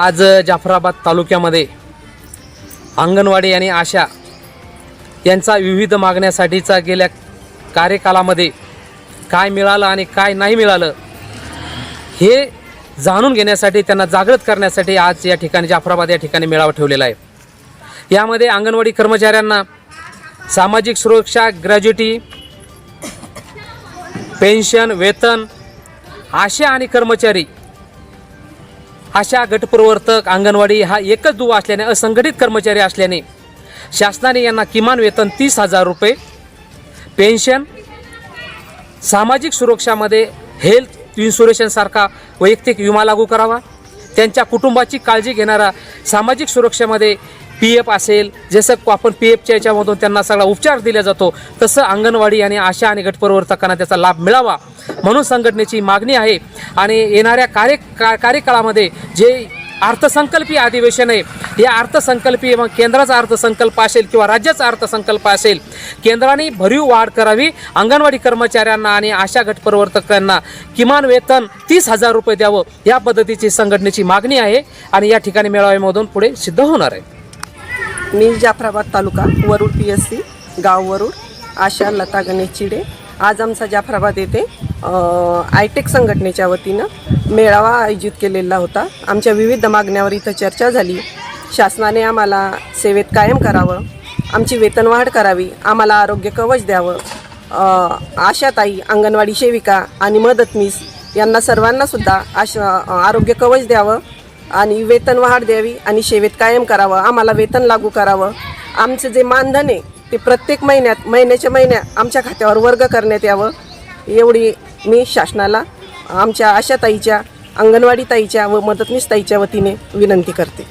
आज जाफराबाद तालुक्यामध्ये अंगणवाडी आणि आशा यांचा विविध मागण्यासाठीचा गेल्या कार्यकालामध्ये काय मिळालं आणि काय नाही मिळालं हे जाणून घेण्यासाठी त्यांना जागृत करण्यासाठी आज या ठिकाणी जाफराबाद या ठिकाणी मेळावा ठेवलेला आहे. यामध्ये अंगणवाडी कर्मचाऱ्यांना सामाजिक सुरक्षा ग्रॅज्युटी पेन्शन वेतन आशा आणि कर्मचारी अशा गटप्रवर्तक अंगणवाडी हा एकच दुवा असल्याने असंघटित कर्मचारी असल्याने शासनाने यांना किमान वेतन तीस हजार रुपये पेन्शन सामाजिक सुरक्षामध्ये हेल्थ इन्शुरन्ससारखा वैयक्तिक विमा लागू करावा त्यांच्या कुटुंबाची काळजी घेणारा सामाजिक सुरक्षेमध्ये पी एफ असेल जसं आपण पी एफच्या याच्यामधून त्यांना सगळा उपचार दिला जातो तसं अंगणवाडी आणि आशा आणि गटप्रवर्तकांना त्याचा लाभ मिळावा. म्हणून संघटनेची मागणी आहे आणि येणाऱ्या कार्य का कार्यकाळामध्ये जे अर्थसंकल्पीय अधिवेशन आहे या अर्थसंकल्पीय मग केंद्राचा अर्थसंकल्प असेल किंवा राज्याचा अर्थसंकल्प असेल केंद्राने भरीव वाढ करावी अंगणवाडी कर्मचाऱ्यांना आणि आशा गटप्रवर्तकांना किमान वेतन तीस हजार रुपये द्यावं या पद्धतीची संघटनेची मागणी आहे आणि या ठिकाणी मेळाव्यामधून पुढे सिद्ध होणार आहे. मी Jafrabad taluka Warud P S C गाव वरुड आशा लता गणेश चिडे. आज आमचा जाफराबाद येथे आयटेक संघटनेच्या वतीनं मेळावा आयोजित केलेला होता. आमच्या विविध मागण्यावर इथं चर्चा झाली. शासनाने आम्हाला सेवेत कायम करावं. आमची वेतनवाढ करावी. आम्हाला आरोग्य कवच द्यावं. आशाताई अंगणवाडी सेविका आणि मदतनीस यांना सर्वांनासुद्धा आशा आरोग्य कवच द्यावं. आणि वेतन वाढ द्यावी आणि सेवेत कायम करावं. आम्हाला वेतन लागू करावं. आमचं जे मानधन आहे ते प्रत्येक महिन्यात महिन्याच्या महिन्या आमच्या खात्यावर वर्ग करण्यात यावं. एवढी मी शासनाला आमच्या आशाताईच्या अंगणवाडी ताईच्या व मदतनीस ताईच्या वतीने विनंती करते.